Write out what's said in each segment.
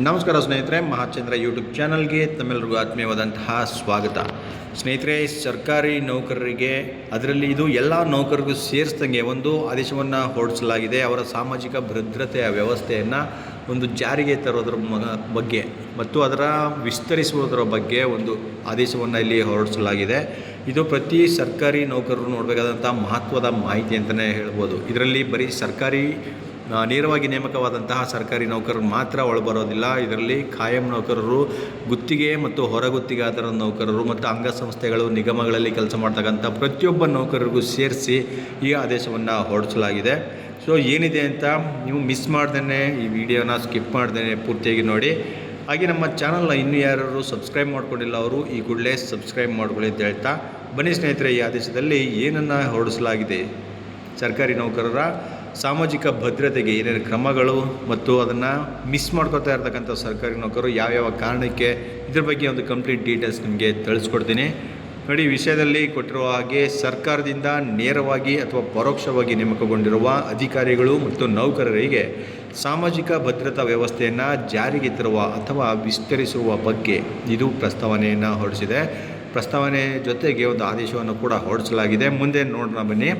ನಮಸ್ಕಾರ ಸ್ನೇಹಿತರೆ, ಮಹಾಚಂದ್ರ ಯೂಟ್ಯೂಬ್ ಚಾನಲ್ಗೆ ತಮ್ಮೆಲ್ಲರಿಗೂ ಆತ್ಮೀಯವಾದಂತಹ ಸ್ವಾಗತ. ಸ್ನೇಹಿತರೆ, ಸರ್ಕಾರಿ ನೌಕರರಿಗೆ, ಅದರಲ್ಲಿ ಇದು ಎಲ್ಲ ನೌಕರರಿಗೂ ಸೇರಿಸ್ದಂಗೆ ಒಂದು ಆದೇಶವನ್ನು ಹೊರಡಿಸಲಾಗಿದೆ. ಅವರ ಸಾಮಾಜಿಕ ಭದ್ರತೆಯ ವ್ಯವಸ್ಥೆಯನ್ನು ಒಂದು ಜಾರಿಗೆ ತರೋದ್ರ ಬಗ್ಗೆ ಮತ್ತು ಅದರ ವಿಸ್ತರಿಸುವುದರ ಬಗ್ಗೆ ಒಂದು ಆದೇಶವನ್ನು ಇಲ್ಲಿ ಹೊರಡಿಸಲಾಗಿದೆ. ಇದು ಪ್ರತಿ ಸರ್ಕಾರಿ ನೌಕರರು ನೋಡಬೇಕಾದಂಥ ಮಹತ್ವದ ಮಾಹಿತಿ ಅಂತಲೇ ಹೇಳ್ಬೋದು. ಇದರಲ್ಲಿ ಬರೀ ಸರ್ಕಾರಿ ನೇರವಾಗಿ ನೇಮಕವಾದಂತಹ ಸರ್ಕಾರಿ ನೌಕರರು ಮಾತ್ರ ಒಳಬರೋದಿಲ್ಲ. ಇದರಲ್ಲಿ ಖಾಯಂ ನೌಕರರು, ಗುತ್ತಿಗೆ ಮತ್ತು ಹೊರಗುತ್ತಿಗೆದಾರ ನೌಕರರು ಮತ್ತು ಅಂಗಸಂಸ್ಥೆಗಳು, ನಿಗಮಗಳಲ್ಲಿ ಕೆಲಸ ಮಾಡ್ತಕ್ಕಂಥ ಪ್ರತಿಯೊಬ್ಬ ನೌಕರರಿಗೂ ಸೇರಿಸಿ ಈ ಆದೇಶವನ್ನು ಹೊರಡಿಸಲಾಗಿದೆ. ಸೊ ಏನಿದೆ ಅಂತ ನೀವು ಮಿಸ್ ಮಾಡ್ದೇ ಈ ವಿಡಿಯೋನ ಸ್ಕಿಪ್ ಮಾಡ್ದೇ ಪೂರ್ತಿಯಾಗಿ ನೋಡಿ. ಹಾಗೆ ನಮ್ಮ ಚಾನಲ್ನ ಇನ್ನೂ ಯಾರು ಸಬ್ಸ್ಕ್ರೈಬ್ ಮಾಡ್ಕೊಂಡಿಲ್ಲ ಅವರು ಈ ಕೂಡಲೇ ಸಬ್ಸ್ಕ್ರೈಬ್ ಮಾಡ್ಕೊಳ್ಳಿ ಅಂತ ಹೇಳ್ತಾ ಬನ್ನಿ ಸ್ನೇಹಿತರೆ, ಈ ಆದೇಶದಲ್ಲಿ ಏನನ್ನು ಹೊರಡಿಸಲಾಗಿದೆ. ಸರ್ಕಾರಿ ನೌಕರರ ಸಾಮಾಜಿಕ ಭದ್ರತೆಗೆ ಏನೇನು ಕ್ರಮಗಳು ಮತ್ತು ಅದನ್ನು ಮಿಸ್ ಮಾಡ್ಕೊತಾ ಇರ್ತಕ್ಕಂಥ ಸರ್ಕಾರಿ ನೌಕರರು ಯಾವ್ಯಾವ ಕಾರಣಕ್ಕೆ, ಇದ್ರ ಬಗ್ಗೆ ಒಂದು ಕಂಪ್ಲೀಟ್ ಡೀಟೇಲ್ಸ್ ನಿಮಗೆ ತಿಳಿಸ್ಕೊಡ್ತೀನಿ. ನೋಡಿ ವಿಷಯದಲ್ಲಿ ಕೊಟ್ಟಿರುವ ಹಾಗೆ ಸರ್ಕಾರದಿಂದ ನೇರವಾಗಿ ಅಥವಾ ಪರೋಕ್ಷವಾಗಿ ನೇಮಕಗೊಂಡಿರುವ ಅಧಿಕಾರಿಗಳು ಮತ್ತು ನೌಕರರಿಗೆ ಸಾಮಾಜಿಕ ಭದ್ರತಾ ವ್ಯವಸ್ಥೆಯನ್ನು ಜಾರಿಗೆ ತರುವ ಅಥವಾ ವಿಸ್ತರಿಸುವ ಬಗ್ಗೆ ಇದು ಪ್ರಸ್ತಾವನೆಯನ್ನು ಹೊರಡಿಸಿದೆ. ಪ್ರಸ್ತಾವನೆ ಜೊತೆಗೆ ಒಂದು ಆದೇಶವನ್ನು ಕೂಡ ಹೊರಡಿಸಲಾಗಿದೆ. ಮುಂದೆ ನೋಡೋಣ ಬನ್ನಿ.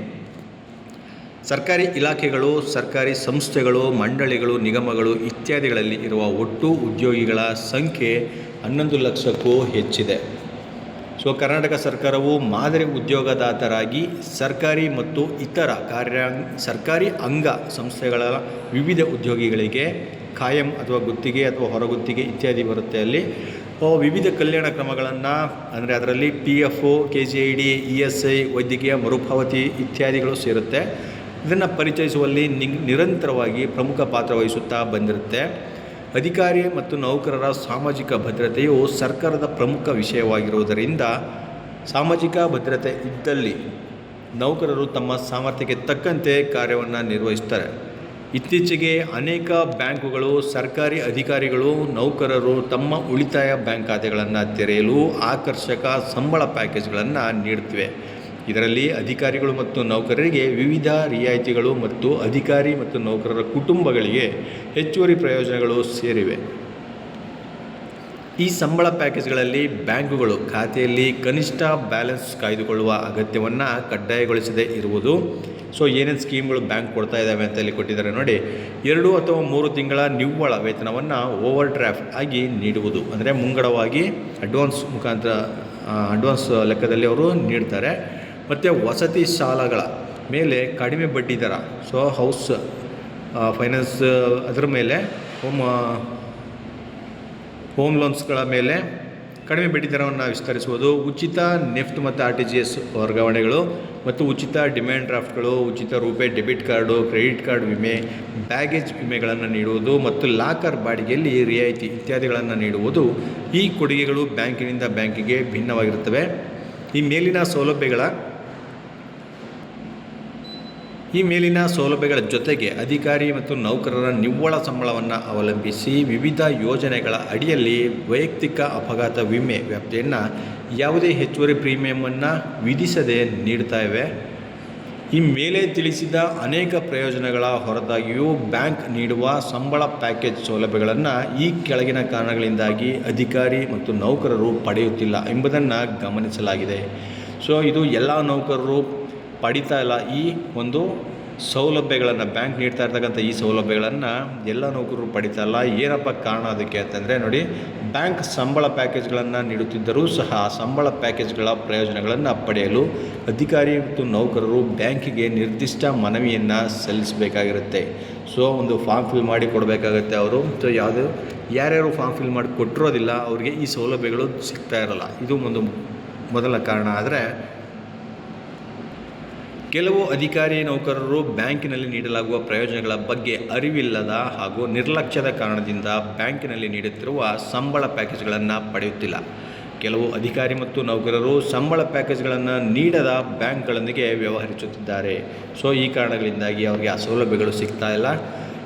ಸರ್ಕಾರಿ ಇಲಾಖೆಗಳು, ಸರ್ಕಾರಿ ಸಂಸ್ಥೆಗಳು, ಮಂಡಳಿಗಳು, ನಿಗಮಗಳು ಇತ್ಯಾದಿಗಳಲ್ಲಿ ಇರುವ ಒಟ್ಟು ಉದ್ಯೋಗಿಗಳ ಸಂಖ್ಯೆ ಹನ್ನೊಂದು ಲಕ್ಷಕ್ಕೂ ಹೆಚ್ಚಿದೆ. ಸೊ, ಕರ್ನಾಟಕ ಸರ್ಕಾರವು ಮಾದರಿ ಉದ್ಯೋಗದಾತರಾಗಿ ಸರ್ಕಾರಿ ಮತ್ತು ಇತರ ಕಾರ್ಯ, ಸರ್ಕಾರಿ ಅಂಗ ಸಂಸ್ಥೆಗಳ ವಿವಿಧ ಉದ್ಯೋಗಿಗಳಿಗೆ ಖಾಯಂ ಅಥವಾ ಗುತ್ತಿಗೆ ಅಥವಾ ಹೊರಗುತ್ತಿಗೆ ಇತ್ಯಾದಿ ಬರುತ್ತೆ ಅಲ್ಲಿ. ವಿವಿಧ ಕಲ್ಯಾಣ ಕ್ರಮಗಳನ್ನು ಅಂದರೆ ಅದರಲ್ಲಿ P F O K G I D E S I ವೈದ್ಯಕೀಯ ಮರುಪಾವತಿ ಇತ್ಯಾದಿಗಳು ಸೇರುತ್ತೆ. ಇದನ್ನು ಪರಿಚಯಿಸುವಲ್ಲಿ ನಿರಂತರವಾಗಿ ಪ್ರಮುಖ ಪಾತ್ರ ವಹಿಸುತ್ತಾ ಬಂದಿರುತ್ತೆ. ಅಧಿಕಾರಿ ಮತ್ತು ನೌಕರರ ಸಾಮಾಜಿಕ ಭದ್ರತೆಯು ಸರ್ಕಾರದ ಪ್ರಮುಖ ವಿಷಯವಾಗಿರುವುದರಿಂದ ಸಾಮಾಜಿಕ ಭದ್ರತೆ ಇದ್ದಲ್ಲಿ ನೌಕರರು ತಮ್ಮ ಸಾಮರ್ಥ್ಯಕ್ಕೆ ತಕ್ಕಂತೆ ಕಾರ್ಯವನ್ನು ನಿರ್ವಹಿಸ್ತಾರೆ. ಇತ್ತೀಚೆಗೆ ಅನೇಕ ಬ್ಯಾಂಕುಗಳು, ಸರ್ಕಾರಿ ಅಧಿಕಾರಿಗಳು, ನೌಕರರು ತಮ್ಮ ಉಳಿತಾಯ ಬ್ಯಾಂಕ್ ಖಾತೆಗಳನ್ನು ತೆರೆಯಲು ಆಕರ್ಷಕ ಸಂಬಳ ಪ್ಯಾಕೇಜ್ಗಳನ್ನು ನೀಡುತ್ತಿವೆ. ಇದರಲ್ಲಿ ಅಧಿಕಾರಿಗಳು ಮತ್ತು ನೌಕರರಿಗೆ ವಿವಿಧ ರಿಯಾಯಿತಿಗಳು ಮತ್ತು ಅಧಿಕಾರಿ ಮತ್ತು ನೌಕರರ ಕುಟುಂಬಗಳಿಗೆ ಹೆಚ್ಚುವರಿ ಪ್ರಯೋಜನಗಳು ಸೇರಿವೆ. ಈ ಸಂಬಳ ಪ್ಯಾಕೇಜ್ಗಳಲ್ಲಿ ಬ್ಯಾಂಕುಗಳು ಖಾತೆಯಲ್ಲಿ ಕನಿಷ್ಠ ಬ್ಯಾಲೆನ್ಸ್ ಕಾಯ್ದುಕೊಳ್ಳುವ ಅಗತ್ಯವನ್ನು ಕಡ್ಡಾಯಗೊಳಿಸದೇ ಇರುವುದು. ಸೊ, ಏನೇನು ಸ್ಕೀಮ್ಗಳು ಬ್ಯಾಂಕ್ ಕೊಡ್ತಾ ಇದ್ದಾವೆ ಅಂತ ಇಲ್ಲಿ ಕೊಟ್ಟಿದ್ದಾರೆ ನೋಡಿ. ಎರಡು ಅಥವಾ ಮೂರು ತಿಂಗಳ ನಿವ್ವಳ ವೇತನವನ್ನು ಓವರ್ ಡ್ರಾಫ್ಟ್ ಆಗಿ ನೀಡುವುದು. ಅಂದರೆ ಮುಂಗಡವಾಗಿ ಅಡ್ವಾನ್ಸ್ ಮುಖಾಂತರ ಅಡ್ವಾನ್ಸ್ ಲೆಕ್ಕದಲ್ಲಿ ಅವರು ನೀಡ್ತಾರೆ. ಮತ್ತು ವಸತಿ ಸಾಲಗಳ ಮೇಲೆ ಕಡಿಮೆ ಬಡ್ಡಿ ದರ. ಸೊ ಹೌಸ್ ಫೈನಾನ್ಸ್ ಅದರ ಮೇಲೆ ಹೋಮ್ ಹೋಮ್ ಲೋನ್ಸ್ಗಳ ಮೇಲೆ ಕಡಿಮೆ ಬಡ್ಡಿ ದರವನ್ನು ವಿಸ್ತರಿಸುವುದು. ಉಚಿತ ನೆಫ್ಟ್ ಮತ್ತು ಆರ್ ಟಿ ಜಿ ಎಸ್ ವರ್ಗಾವಣೆಗಳು ಮತ್ತು ಉಚಿತ ಡಿಮ್ಯಾಂಡ್ ಡ್ರಾಫ್ಟ್ಗಳು, ಉಚಿತ RuPay debit card, credit card ವಿಮೆ, ಬ್ಯಾಗೇಜ್ ವಿಮೆಗಳನ್ನು ನೀಡುವುದು ಮತ್ತು ಲಾಕರ್ ಬಾಡಿಗೆಯಲ್ಲಿ ರಿಯಾಯಿತಿ ಇತ್ಯಾದಿಗಳನ್ನು ನೀಡುವುದು. ಈ ಕೊಡುಗೆಗಳು ಬ್ಯಾಂಕಿನಿಂದ ಬ್ಯಾಂಕಿಗೆ ಭಿನ್ನವಾಗಿರುತ್ತವೆ. ಈ ಮೇಲಿನ ಸೌಲಭ್ಯಗಳ ಈ ಮೇಲಿನ ಸೌಲಭ್ಯಗಳ ಜೊತೆಗೆ ಅಧಿಕಾರಿ ಮತ್ತು ನೌಕರರ ನಿವ್ವಳ ಸಂಬಳವನ್ನು ಅವಲಂಬಿಸಿ ವಿವಿಧ ಯೋಜನೆಗಳ ಅಡಿಯಲ್ಲಿ ವೈಯಕ್ತಿಕ ಅಪಘಾತ ವಿಮೆ ವ್ಯಾಪ್ತಿಯನ್ನು ಯಾವುದೇ ಹೆಚ್ಚುವರಿ ಪ್ರೀಮಿಯಮನ್ನು ವಿಧಿಸದೆ ನೀಡ್ತಾ ಇವೆ. ಈ ಮೇಲೆ ತಿಳಿಸಿದ ಅನೇಕ ಪ್ರಯೋಜನಗಳ ಹೊರತಾಗಿಯೂ ಬ್ಯಾಂಕ್ ನೀಡುವ ಸಂಬಳ ಪ್ಯಾಕೇಜ್ ಸೌಲಭ್ಯಗಳನ್ನು ಈ ಕೆಳಗಿನ ಕಾರಣಗಳಿಂದಾಗಿ ಅಧಿಕಾರಿ ಮತ್ತು ನೌಕರರು ಪಡೆಯುತ್ತಿಲ್ಲ ಎಂಬುದನ್ನು ಗಮನಿಸಲಾಗಿದೆ. ಸೊ ಇದು ಎಲ್ಲ ನೌಕರರು ಪಡಿತಾ ಇಲ್ಲ. ಈ ಒಂದು ಸೌಲಭ್ಯಗಳನ್ನು ಬ್ಯಾಂಕ್ ನೀಡ್ತಾ ಇರ್ತಕ್ಕಂಥ ಈ ಸೌಲಭ್ಯಗಳನ್ನು ಎಲ್ಲ ನೌಕರರು ಪಡಿತಾ ಇಲ್ಲ. ಏನಪ್ಪ ಕಾರಣ ಅದಕ್ಕೆ ಅಂತಂದರೆ ನೋಡಿ, ಬ್ಯಾಂಕ್ ಸಂಬಳ ಪ್ಯಾಕೇಜ್ಗಳನ್ನು ನೀಡುತ್ತಿದ್ದರೂ ಸಹ ಆ ಸಂಬಳ ಪ್ಯಾಕೇಜ್ಗಳ ಪ್ರಯೋಜನಗಳನ್ನು ಪಡೆಯಲು ಅಧಿಕಾರಿ ಮತ್ತು ನೌಕರರು ಬ್ಯಾಂಕಿಗೆ ನಿರ್ದಿಷ್ಟ ಮನವಿಯನ್ನು ಸಲ್ಲಿಸಬೇಕಾಗಿರುತ್ತೆ. ಸೊ ಒಂದು ಫಾರ್ಮ್ ಫಿಲ್ ಮಾಡಿ ಕೊಡಬೇಕಾಗುತ್ತೆ ಅವರು. ಸೊ ಯಾವುದು, ಯಾರ್ಯಾರು ಫಾರ್ಮ್ ಫಿಲ್ ಮಾಡಿ ಕೊಟ್ಟಿರೋದಿಲ್ಲ, ಅವರಿಗೆ ಈ ಸೌಲಭ್ಯಗಳು ಸಿಗ್ತಾ ಇರಲ್ಲ. ಇದು ಒಂದು ಮೊದಲ ಕಾರಣ. ಆದರೆ ಕೆಲವು ಅಧಿಕಾರಿ ನೌಕರರು ಬ್ಯಾಂಕಿನಲ್ಲಿ ನೀಡಲಾಗುವ ಪ್ರಯೋಜನಗಳ ಬಗ್ಗೆ ಅರಿವಿಲ್ಲದ ಹಾಗೂ ನಿರ್ಲಕ್ಷ್ಯದ ಕಾರಣದಿಂದ ಬ್ಯಾಂಕಿನಲ್ಲಿ ನೀಡುತ್ತಿರುವ ಸಂಬಳ ಪ್ಯಾಕೇಜ್ಗಳನ್ನು ಪಡೆಯುತ್ತಿಲ್ಲ. ಕೆಲವು ಅಧಿಕಾರಿ ಮತ್ತು ನೌಕರರು ಸಂಬಳ ಪ್ಯಾಕೇಜ್ಗಳನ್ನು ನೀಡದ ಬ್ಯಾಂಕ್ಗಳೊಂದಿಗೆ ವ್ಯವಹರಿಸುತ್ತಿದ್ದಾರೆ. ಸೊ, ಈ ಕಾರಣಗಳಿಂದಾಗಿ ಅವರಿಗೆ ಆ ಸೌಲಭ್ಯಗಳು ಸಿಗ್ತಾ ಇಲ್ಲ.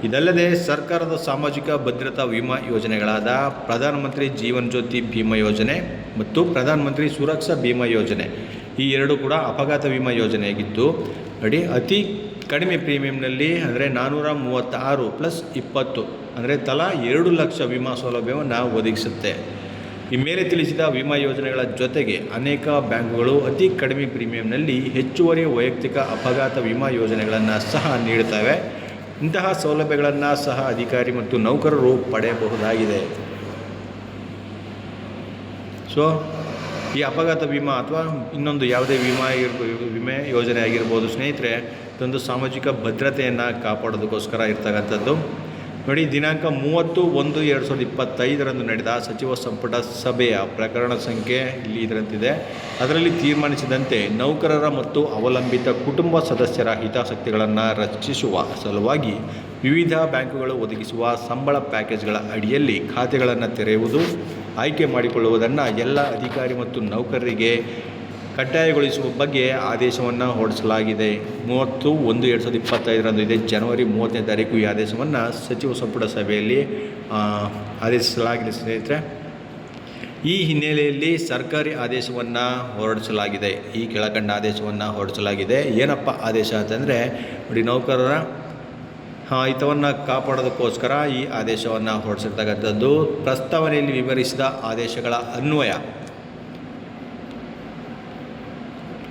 ಇದಲ್ಲದೆ ಸರ್ಕಾರದ ಸಾಮಾಜಿಕ ಭದ್ರತಾ ವಿಮಾ ಯೋಜನೆಗಳಾದ ಪ್ರಧಾನಮಂತ್ರಿ ಜೀವನ್ ಜ್ಯೋತಿ ಭೀಮಾ ಯೋಜನೆ ಮತ್ತು ಪ್ರಧಾನಮಂತ್ರಿ ಸುರಕ್ಷಾ ಭೀಮಾ ಯೋಜನೆ ಈ ಎರಡು ಕೂಡ ಅಪಘಾತ ವಿಮಾ ಯೋಜನೆಯಾಗಿದ್ದು ಅಡಿ ಅತಿ ಕಡಿಮೆ ಪ್ರೀಮಿಯಂನಲ್ಲಿ ಅಂದರೆ ನಾನ್ನೂರ ಮೂವತ್ತಾರು ಪ್ಲಸ್ ಇಪ್ಪತ್ತು ಅಂದರೆ ತಲಾ ಎರಡು ಲಕ್ಷ ವಿಮಾ ಸೌಲಭ್ಯವನ್ನು ಒದಗಿಸುತ್ತೆ. ಈ ಮೇಲೆ ತಿಳಿಸಿದ ವಿಮಾ ಯೋಜನೆಗಳ ಜೊತೆಗೆ ಅನೇಕ ಬ್ಯಾಂಕುಗಳು ಅತಿ ಕಡಿಮೆ ಪ್ರೀಮಿಯಂನಲ್ಲಿ ಹೆಚ್ಚುವರಿ ವೈಯಕ್ತಿಕ ಅಪಘಾತ ವಿಮಾ ಯೋಜನೆಗಳನ್ನು ಸಹ ನೀಡುತ್ತವೆ. ಇಂತಹ ಸೌಲಭ್ಯಗಳನ್ನು ಸಹ ಅಧಿಕಾರಿ ಮತ್ತು ನೌಕರರು ಪಡೆಯಬಹುದಾಗಿದೆ. ಸೊ ಈ ಅಪಘಾತ ವಿಮಾ ಅಥವಾ ಇನ್ನೊಂದು ಯಾವುದೇ ವಿಮಾ ವಿಮೆ ಯೋಜನೆ ಆಗಿರ್ಬೋದು, ಸ್ನೇಹಿತರೆ, ಇದೊಂದು ಸಾಮಾಜಿಕ ಭದ್ರತೆಯನ್ನು ಕಾಪಾಡೋದಕ್ಕೋಸ್ಕರ ಇರ್ತಕ್ಕಂಥದ್ದು. ನೋಡಿ, ದಿನಾಂಕ ಮೂವತ್ತು ಒಂದು ಎರಡು ಸಾವಿರದ ಇಪ್ಪತ್ತೈದರಂದು ನಡೆದ ಸಚಿವ ಸಂಪುಟ ಸಭೆಯ ಪ್ರಕರಣ ಸಂಖ್ಯೆ ಇಲ್ಲಿ ಇದರಂತಿದೆ. ಅದರಲ್ಲಿ ತೀರ್ಮಾನಿಸಿದಂತೆ ನೌಕರರ ಮತ್ತು ಅವಲಂಬಿತ ಕುಟುಂಬ ಸದಸ್ಯರ ಹಿತಾಸಕ್ತಿಗಳನ್ನು ರಕ್ಷಿಸುವ ಸಲುವಾಗಿ ವಿವಿಧ ಬ್ಯಾಂಕುಗಳು ಒದಗಿಸುವ ಸಂಬಳ ಪ್ಯಾಕೇಜ್ಗಳ ಅಡಿಯಲ್ಲಿ ಖಾತೆಗಳನ್ನು ತೆರೆಯುವುದು ಆಯ್ಕೆ ಮಾಡಿಕೊಳ್ಳುವುದನ್ನು ಎಲ್ಲ ಅಧಿಕಾರಿ ಮತ್ತು ನೌಕರರಿಗೆ ಕಡ್ಡಾಯಗೊಳಿಸುವ ಬಗ್ಗೆ ಆದೇಶವನ್ನು ಹೊರಡಿಸಲಾಗಿದೆ. ಮೂವತ್ತು ಒಂದು ಎರಡು ಸಾವಿರದ ಇಪ್ಪತ್ತೈದರಂದು ಇದೆ. ಜನವರಿ ಮೂವತ್ತನೇ ತಾರೀಕು ಈ ಆದೇಶವನ್ನು ಸಚಿವ ಸಂಪುಟ ಸಭೆಯಲ್ಲಿ ಆದೇಶಿಸಲಾಗಿದೆ ಸ್ನೇಹಿತರೆ. ಈ ಹಿನ್ನೆಲೆಯಲ್ಲಿ ಸರ್ಕಾರಿ ಆದೇಶವನ್ನು ಹೊರಡಿಸಲಾಗಿದೆ. ಈ ಕೆಳಕಂಡ ಆದೇಶವನ್ನು ಹೊರಡಿಸಲಾಗಿದೆ. ಏನಪ್ಪ ಆದೇಶ ಅಂತಂದರೆ, ನೋಡಿ ನೌಕರರ ಹಿತವನ್ನು ಕಾಪಾಡೋದಕ್ಕೋಸ್ಕರ ಈ ಆದೇಶವನ್ನು ಹೊರಡಿಸಿರ್ತಕ್ಕಂಥದ್ದು ಪ್ರಸ್ತಾವನೆಯಲ್ಲಿ ವಿವರಿಸಿದ ಆದೇಶಗಳ ಅನ್ವಯ.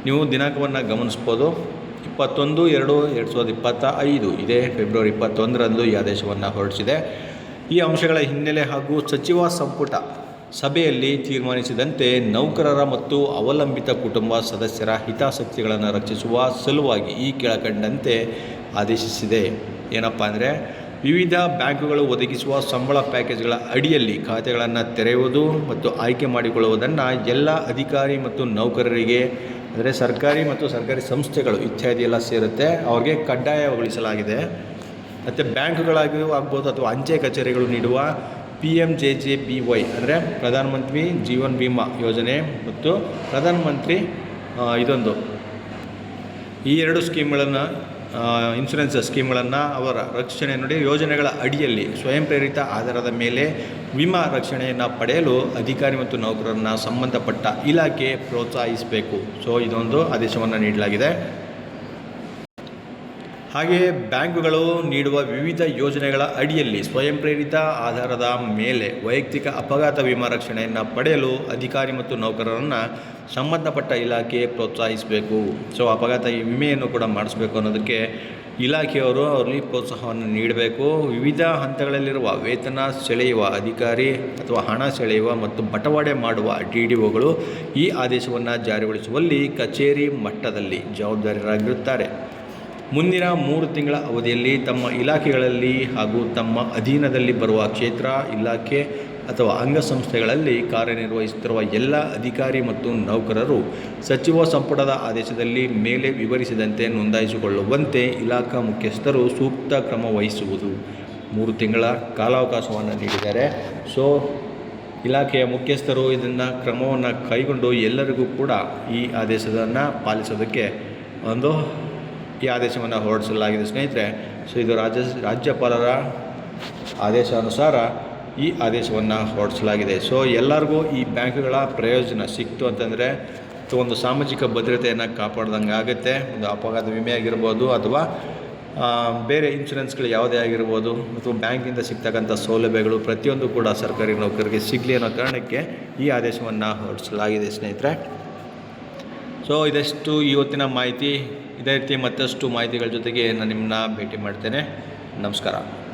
ನೀವು ದಿನಾಂಕವನ್ನು ಗಮನಿಸ್ಬೋದು. ಇಪ್ಪತ್ತೊಂದು ಎರಡು ಎರಡು ಸಾವಿರದ ಇಪ್ಪತ್ತ ಐದು ಇದೇ ಫೆಬ್ರವರಿ ಇಪ್ಪತ್ತೊಂದರಂದು ಈ ಆದೇಶವನ್ನು ಹೊರಡಿಸಿದೆ. ಈ ಅಂಶಗಳ ಹಿನ್ನೆಲೆ ಹಾಗೂ ಸಚಿವ ಸಂಪುಟ ಸಭೆಯಲ್ಲಿ ತೀರ್ಮಾನಿಸಿದಂತೆ ನೌಕರರ ಮತ್ತು ಅವಲಂಬಿತ ಕುಟುಂಬ ಸದಸ್ಯರ ಹಿತಾಸಕ್ತಿಗಳನ್ನು ರಕ್ಷಿಸುವ ಸಲುವಾಗಿ ಈ ಕೆಳಕಂಡಂತೆ ಆದೇಶಿಸಿದೆ. ಏನಪ್ಪ ಅಂದರೆ ವಿವಿಧ ಬ್ಯಾಂಕುಗಳು ಒದಗಿಸುವ ಸಂಬಳ ಪ್ಯಾಕೇಜ್ಗಳ ಅಡಿಯಲ್ಲಿ ಖಾತೆಗಳನ್ನು ತೆರೆಯುವುದು ಮತ್ತು ಆಯ್ಕೆ ಮಾಡಿಕೊಳ್ಳುವುದನ್ನು ಎಲ್ಲ ಅಧಿಕಾರಿ ಮತ್ತು ನೌಕರರಿಗೆ, ಅಂದರೆ ಸರ್ಕಾರಿ ಮತ್ತು ಸರ್ಕಾರಿ ಸಂಸ್ಥೆಗಳು ಇತ್ಯಾದಿ ಎಲ್ಲ ಸೇರುತ್ತೆ. ಅವ್ರಿಗೆ ಕಡ್ಡಾಯಗೊಳಿಸಲಾಗಿದೆ. ಮತ್ತು ಬ್ಯಾಂಕ್ಗಳಾಗಿಯೂ ಆಗ್ಬೋದು ಅಥವಾ ಅಂಚೆ ಕಚೇರಿಗಳು ನೀಡುವ P M J J B Y ಅಂದರೆ ಪ್ರಧಾನಮಂತ್ರಿ ಜೀವನ್ ಬಿಮಾ ಯೋಜನೆ ಮತ್ತು ಪ್ರಧಾನಮಂತ್ರಿ ಇದೊಂದು. ಈ ಎರಡು ಸ್ಕೀಮ್ಗಳನ್ನು ಇನ್ಶೂರೆನ್ಸ್ ಸ್ಕೀಮ್ಗಳನ್ನು ಅವರ ರಕ್ಷಣೆ ನೋಡಿ ಯೋಜನೆಗಳ ಅಡಿಯಲ್ಲಿ ಸ್ವಯಂ ಪ್ರೇರಿತ ಆಧಾರದ ಮೇಲೆ ವಿಮಾ ರಕ್ಷಣೆಯನ್ನು ಪಡೆಯಲು ಅಧಿಕಾರಿ ಮತ್ತು ನೌಕರರನ್ನು ಸಂಬಂಧಪಟ್ಟ ಇಲಾಖೆ ಪ್ರೋತ್ಸಾಹಿಸಬೇಕು. ಸೊ ಇದೊಂದು ಆದೇಶವನ್ನು ನೀಡಲಾಗಿದೆ. ಹಾಗೆಯೇ ಬ್ಯಾಂಕುಗಳು ನೀಡುವ ವಿವಿಧ ಯೋಜನೆಗಳ ಅಡಿಯಲ್ಲಿ ಸ್ವಯಂ ಪ್ರೇರಿತ ಆಧಾರದ ಮೇಲೆ ವೈಯಕ್ತಿಕ ಅಪಘಾತ ವಿಮಾ ರಕ್ಷಣೆಯನ್ನು ಪಡೆಯಲು ಅಧಿಕಾರಿ ಮತ್ತು ನೌಕರರನ್ನು ಸಂಬಂಧಪಟ್ಟ ಇಲಾಖೆ ಪ್ರೋತ್ಸಾಹಿಸಬೇಕು. ಸೊ, ಅಪಘಾತ ವಿಮೆಯನ್ನು ಕೂಡ ಮಾಡಿಸ್ಬೇಕು ಅನ್ನೋದಕ್ಕೆ ಇಲಾಖೆಯವರು ಅವರಲ್ಲಿ ಪ್ರೋತ್ಸಾಹವನ್ನು ನೀಡಬೇಕು. ವಿವಿಧ ಹಂತಗಳಲ್ಲಿರುವ ವೇತನ ಸೆಳೆಯುವ ಅಧಿಕಾರಿ ಅಥವಾ ಹಣ ಸೆಳೆಯುವ ಮತ್ತು ಬಟವಾಡೆ ಮಾಡುವ ಡಿ ಡಿ ಒಗಳು ಈ ಆದೇಶವನ್ನು ಜಾರಿಗೊಳಿಸುವಲ್ಲಿ ಕಚೇರಿ ಮಟ್ಟದಲ್ಲಿ ಜವಾಬ್ದಾರರಾಗಿರುತ್ತಾರೆ ಮುಂದಿನ ಮೂರು ತಿಂಗಳ ಅವಧಿಯಲ್ಲಿ ತಮ್ಮ ಇಲಾಖೆಗಳಲ್ಲಿ ಹಾಗೂ ತಮ್ಮ ಅಧೀನದಲ್ಲಿ ಬರುವ ಕ್ಷೇತ್ರ, ಇಲಾಖೆ ಅಥವಾ ಅಂಗಸಂಸ್ಥೆಗಳಲ್ಲಿ ಕಾರ್ಯನಿರ್ವಹಿಸುತ್ತಿರುವ ಎಲ್ಲ ಅಧಿಕಾರಿ ಮತ್ತು ನೌಕರರು ಸಚಿವ ಸಂಪುಟದ ಆದೇಶದಲ್ಲಿ ಮೇಲೆ ವಿವರಿಸಿದಂತೆ ನೋಂದಾಯಿಸಿಕೊಳ್ಳುವಂತೆ ಇಲಾಖಾ ಮುಖ್ಯಸ್ಥರು ಸೂಕ್ತ ಕ್ರಮ ವಹಿಸುವುದು. ಮೂರು ತಿಂಗಳ ಕಾಲಾವಕಾಶವನ್ನು ನೀಡಿದ್ದಾರೆ. ಸೊ, ಇಲಾಖೆಯ ಮುಖ್ಯಸ್ಥರು ಇದನ್ನು ಕ್ರಮವನ್ನು ಕೈಗೊಂಡು ಎಲ್ಲರಿಗೂ ಕೂಡ ಈ ಆದೇಶವನ್ನು ಪಾಲಿಸೋದಕ್ಕೆ ಒಂದು ಈ ಆದೇಶವನ್ನು ಹೊರಡಿಸಲಾಗಿದೆ, ಸ್ನೇಹಿತರೆ. ಸೊ ಇದು ರಾಜ್ಯ, ರಾಜ್ಯಪಾಲರ ಆದೇಶಾನುಸಾರ ಈ ಆದೇಶವನ್ನು ಹೊರಡಿಸಲಾಗಿದೆ. ಸೊ ಎಲ್ಲರಿಗೂ ಈ ಬ್ಯಾಂಕ್ಗಳ ಪ್ರಯೋಜನ ಸಿಕ್ತು ಅಂತಂದರೆ ಒಂದು ಸಾಮಾಜಿಕ ಭದ್ರತೆಯನ್ನು ಕಾಪಾಡ್ದಂಗೆ ಆಗುತ್ತೆ. ಒಂದು ಅಪಘಾತ ವಿಮೆ ಆಗಿರ್ಬೋದು ಅಥವಾ ಬೇರೆ ಇನ್ಶೂರೆನ್ಸ್ಗಳು ಯಾವುದೇ ಆಗಿರ್ಬೋದು ಅಥವಾ ಬ್ಯಾಂಕಿಂದ ಸಿಗ್ತಕ್ಕಂಥ ಸೌಲಭ್ಯಗಳು ಪ್ರತಿಯೊಂದು ಕೂಡ ಸರ್ಕಾರಿ ನೌಕರರಿಗೆ ಸಿಗಲಿ ಅನ್ನೋ ಕಾರಣಕ್ಕೆ ಈ ಆದೇಶವನ್ನು ಹೊರಡಿಸಲಾಗಿದೆ, ಸ್ನೇಹಿತರೆ. ಸೊ ಇದಷ್ಟು ಇವತ್ತಿನ ಮಾಹಿತಿ? ಇದೇ ರೀತಿ ಮತ್ತಷ್ಟು ಮಾಹಿತಿಗಳ ಜೊತೆಗೆ ನಾನು ನಿಮ್ಮನ್ನ ಭೇಟಿ ಮಾಡ್ತೇನೆ. ನಮಸ್ಕಾರ.